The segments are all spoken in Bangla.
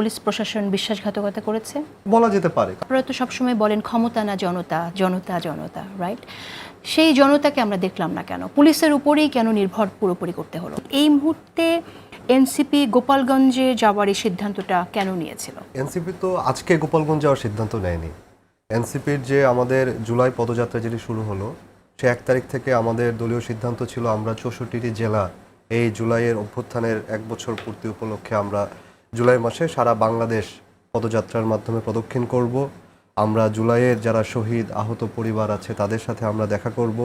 পুলিশ প্রশাসন বিশ্বাসঘাতকতা করেছে। বলা যেতে পারে। আপনারা তো সবসময় বলেন ক্ষমতা না জনতা জনতা জনতা রাইট সেই জনতাকে আমরা দেখলাম না কেন? পুলিশের উপরেই কেন নির্ভর পুরোপুরি করতে হলো? এই মুহূর্তে এনসিপি গোপালগঞ্জে যাওয়ার এই সিদ্ধান্তটা কেন নিয়েছিল? এনসিপি তো আজকে গোপালগঞ্জ যাওয়ার সিদ্ধান্ত নেয়নি। এনসিপির যে আমাদের জুলাই পদযাত্রা যেটি শুরু হলো সে এক তারিখ থেকে আমাদের দলীয় সিদ্ধান্ত ছিল আমরা চৌষট্টিটি জেলা এই জুলাইয়ের অভ্যুত্থানের এক বছর পূর্তি উপলক্ষে আমরা জুলাই মাসে সারা বাংলাদেশ পদযাত্রার মাধ্যমে প্রদক্ষিণ করব। আমরা জুলাইয়ের যারা শহীদ আহত পরিবার আছে তাদের সাথে আমরা দেখা করব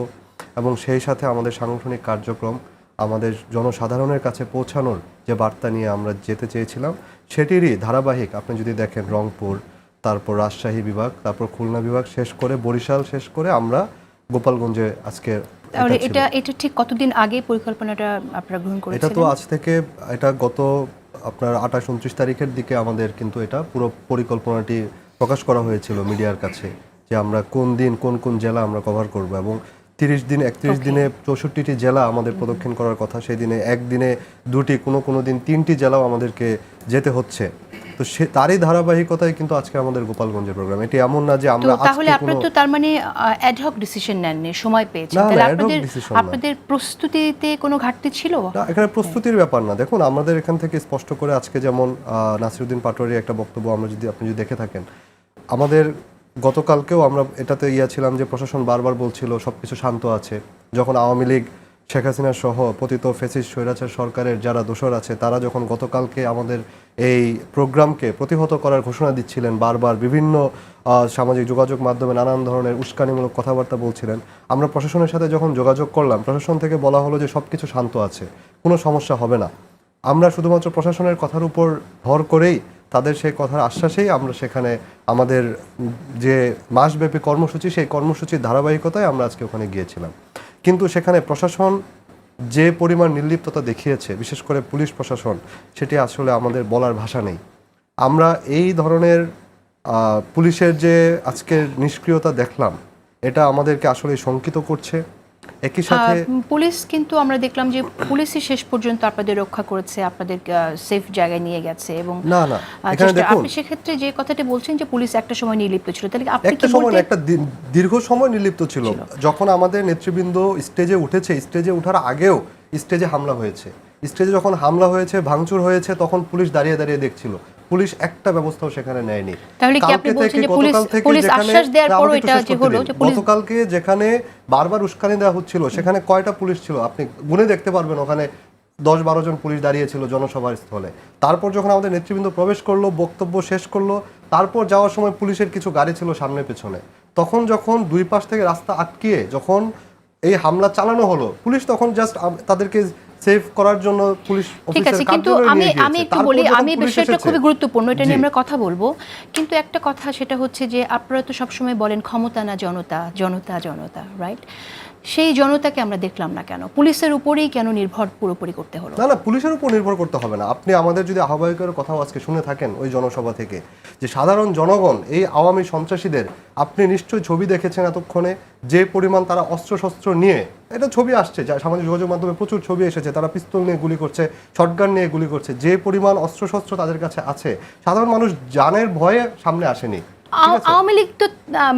এবং সেই সাথে আমাদের সাংগঠনিক কার্যক্রম আমাদের জনসাধারণের কাছে পৌঁছানোর যে বার্তা নিয়ে আমরা যেতে চেয়েছিলাম সেটিরই ধারাবাহিক আপনি যদি দেখেন রংপুর তারপর রাজশাহী বিভাগ তারপর খুলনা বিভাগ শেষ করে বরিশাল শেষ করে আমরা গোপালগঞ্জে আজকে এটা এটা ঠিক কতদিন আগে পরিকল্পনাটা আপনারা গ্রহণ করেছিলেন এটা তো আজ থেকে এটা গত আপনার আঠাশ উনত্রিশ তারিখের দিকে আমাদের কিন্তু এটা পুরো পরিকল্পনাটি প্রকাশ করা হয়েছিল মিডিয়ার কাছে যে আমরা কোন দিন কোন কোন জেলা আমরা কভার করব এবং তিরিশ দিন একত্রিশ দিনে চৌষট্টিটি জেলা আমাদের প্রদক্ষিণ করার কথা সেই দিনে একদিনে দুটি কোনো কোনো দিন তিনটি জেলাও আমাদেরকে যেতে হচ্ছে। তো সে তারই ধারাবাহিকতায় কিন্তু আজকে আমাদের গোপালগঞ্জের প্রোগ্রাম এটি এমন না যে আমরা তাহলে আপনারা তো তার মানে অ্যাডহক ডিসিশন নেননি সময় পেয়েছেন। তাহলে আপনাদের আপনাদের প্রস্তুতিতে কোনো ঘাটতি ছিল? না এখানে প্রস্তুতির ব্যাপার না। দেখুন আমাদের এখান থেকে স্পষ্ট করে আজকে যেমন নাসিরুদ্দিন পাটোয়ারি একটা বক্তব্য আমরা যদি আপনি যদি দেখে থাকেন আমাদের গতকালকেও আমরা এটাতে ইয়া ছিলাম যে প্রশাসন বারবার বলছিল সবকিছু শান্ত আছে। যখন আওয়ামী লীগ শেখ হাসিনা সহ পতিত ফেসিস স্বৈরাচার সরকারের যারা দোষর আছে, তারা যখন গতকালকে আমাদের এই প্রোগ্রামকে প্রতিহত করার ঘোষণা দিচ্ছিলেন, বারবার বিভিন্ন সামাজিক যোগাযোগ মাধ্যমে নানান ধরনের উস্কানিমূলক কথাবার্তা বলছিলেন, আমরা প্রশাসনের সাথে যখন যোগাযোগ করলাম, প্রশাসন থেকে বলা হলো যে সব কিছু শান্ত আছে, কোনো সমস্যা হবে না। আমরা শুধুমাত্র প্রশাসনের কথার উপর ভর করেই তাদের সেই কথার আশ্বাসেই আমরা সেখানে আমাদের যে মাসব্যাপী কর্মসূচি, সেই কর্মসূচির ধারাবাহিকতায় আমরা আজকে ওখানে গিয়েছিলাম। কিন্তু সেখানে প্রশাসন যে পরিমাণ নির্লিপ্ততা দেখিয়েছে, বিশেষ করে পুলিশ প্রশাসন, সেটি আসলে আমাদের বলার ভাষা নেই। আমরা এই ধরনের পুলিশের যে আজকের নিষ্ক্রিয়তা দেখলাম, এটা আমাদেরকে আসলে শঙ্কিত করছে। একই সাথে পুলিশ কিন্তু আমরা দেখলাম যে পুলিশই শেষ পর্যন্ত আপনাদের রক্ষা করেছে আপনাদের সেফ জায়গায় নিয়ে গেছে এবং না না এখানে দেখুন আপনি সেক্ষেত্রে যে কথাটা বলছেন যে পুলিশ একটা সময় নির্লিপ্ত ছিল তাহলে আপনি একটা কি সময় একটা দীর্ঘ সময় নির্লিপ্ত ছিল। যখন আমাদের নেতৃবৃন্দ স্টেজে উঠেছে স্টেজে ওঠার আগেও স্টেজে হামলা হয়েছে। স্টেজে যখন হামলা হয়েছে ভাঙচুর হয়েছে তখন পুলিশ দাঁড়িয়ে দাঁড়িয়ে দেখছিল। পুলিশ একটা ব্যবস্থাও সেখানে নেয়নি। তাহলে কি আপনি বলছেন যে পুলিশ- পুলিশ আশ্বাস দেওয়ার পরও এটা যে হলো যে পুলিশ- গতকালকে যেখানে বারবার উস্কানি দেওয়া হচ্ছিল সেখানে কয়টা পুলিশ ছিল? আপনি গুনে দেখতে পারবেন ওখানে দশ বারো জন পুলিশ দাঁড়িয়েছিল জনসভার স্থলে। তারপর যখন আমাদের নেতৃবৃন্দ প্রবেশ করল বক্তব্য শেষ করল তারপর যাওয়ার সময় পুলিশের কিছু গাড়ি ছিল সামনে পেছনে। তখন যখন দুই পাশ থেকে রাস্তা আটকিয়ে যখন এই হামলা চালানো হলো পুলিশ তখন জাস্ট তাদেরকে সেভ করার জন্য পুলিশ ঠিক আছে কিন্তু আমি আমি। একটু বলি আমি বিষয়টা খুবই গুরুত্বপূর্ণ এটা নিয়ে আমরা কথা বলব। কিন্তু একটা কথা সেটা হচ্ছে যে আপনারা তো সবসময় বলেন ক্ষমতা না জনতা জনতা জনতা রাইট সেই জনতাকে আমরা দেখলাম না কেন? পুলিশের উপরেই কেন নির্ভর পুরোপুরি করতে হলো? না না, পুলিশের উপর নির্ভর করতে হবে না। আপনি আমাদের যদি আহ্বায়কের কথাও আজকে শুনে থাকেন ওই জনসভা থেকে, যে সাধারণ জনগণ, এই আওয়ামী সন্ত্রাসীদের, আপনি নিশ্চয়ই ছবি দেখেছেন এতক্ষণে যে পরিমাণ তারা অস্ত্রশস্ত্র নিয়ে, এটা ছবি আসছে, যা সামাজিক যোগাযোগ মাধ্যমে প্রচুর ছবি এসেছে, তারা পিস্তল নিয়ে গুলি করছে শটগান নিয়ে গুলি করছে, যে পরিমাণ অস্ত্রশস্ত্র তাদের কাছে আছে, সাধারণ মানুষ জানের ভয়ে সামনে আসেনি। আওয়ামী লীগ তো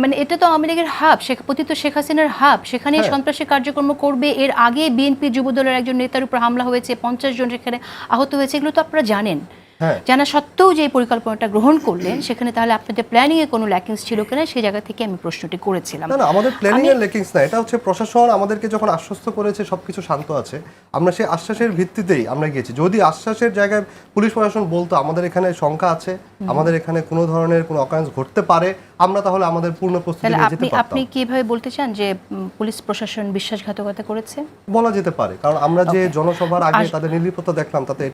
মানে এটা তো আওয়ামী লীগের হাব পতিত শেখ হাসিনার হাব। সেখানে হ্যাঁ। সন্ত্রাসী কার্যক্রম করবে। এর আগে বিএনপি যুবদলের একজন নেতার উপর হামলা হয়েছে পঞ্চাশ জন সেখানে আহত হয়েছে এগুলো তো আপনারা জানেন। জানা সত্ত্বেও যে পরিকল্পনাটা গ্রহণ করলেন সেখানে তাহলে আপনাদের প্ল্যানিং এ কোনো ল্যাকিংস ছিল কিনা সেই জায়গা থেকে আমি প্রশ্নটি করেছিলাম। না আমাদের প্ল্যানিং এর লেকিংস না এটা হচ্ছে প্রশাসন আমাদেরকে যখন আশ্বস্ত করেছে সবকিছু শান্ত আছে। আমরা সেই আশ্বাসের ভিত্তিতেই আমরা গিয়েছি। যদি আশ্বাসের জায়গায় পুলিশ প্রশাসন বলতো আমাদের এখানে শঙ্কা আছে আমাদের এখানে কোনো ধরনের কোনো অকারেন্স ঘটতে পারে আমরা তাহলে আমাদের পূর্ণ প্রস্তুতি নিয়ে যেতে আপনি পারতাম। আপনি কি এভাবে বলতে চান যে পুলিশ প্রশাসন বিশ্বাসঘাতকতা করেছে? বলা যেতে পারে কারণ আমরা যে জনসভার আগে তাদের নির্লিপ্ততা দেখলাম তাতে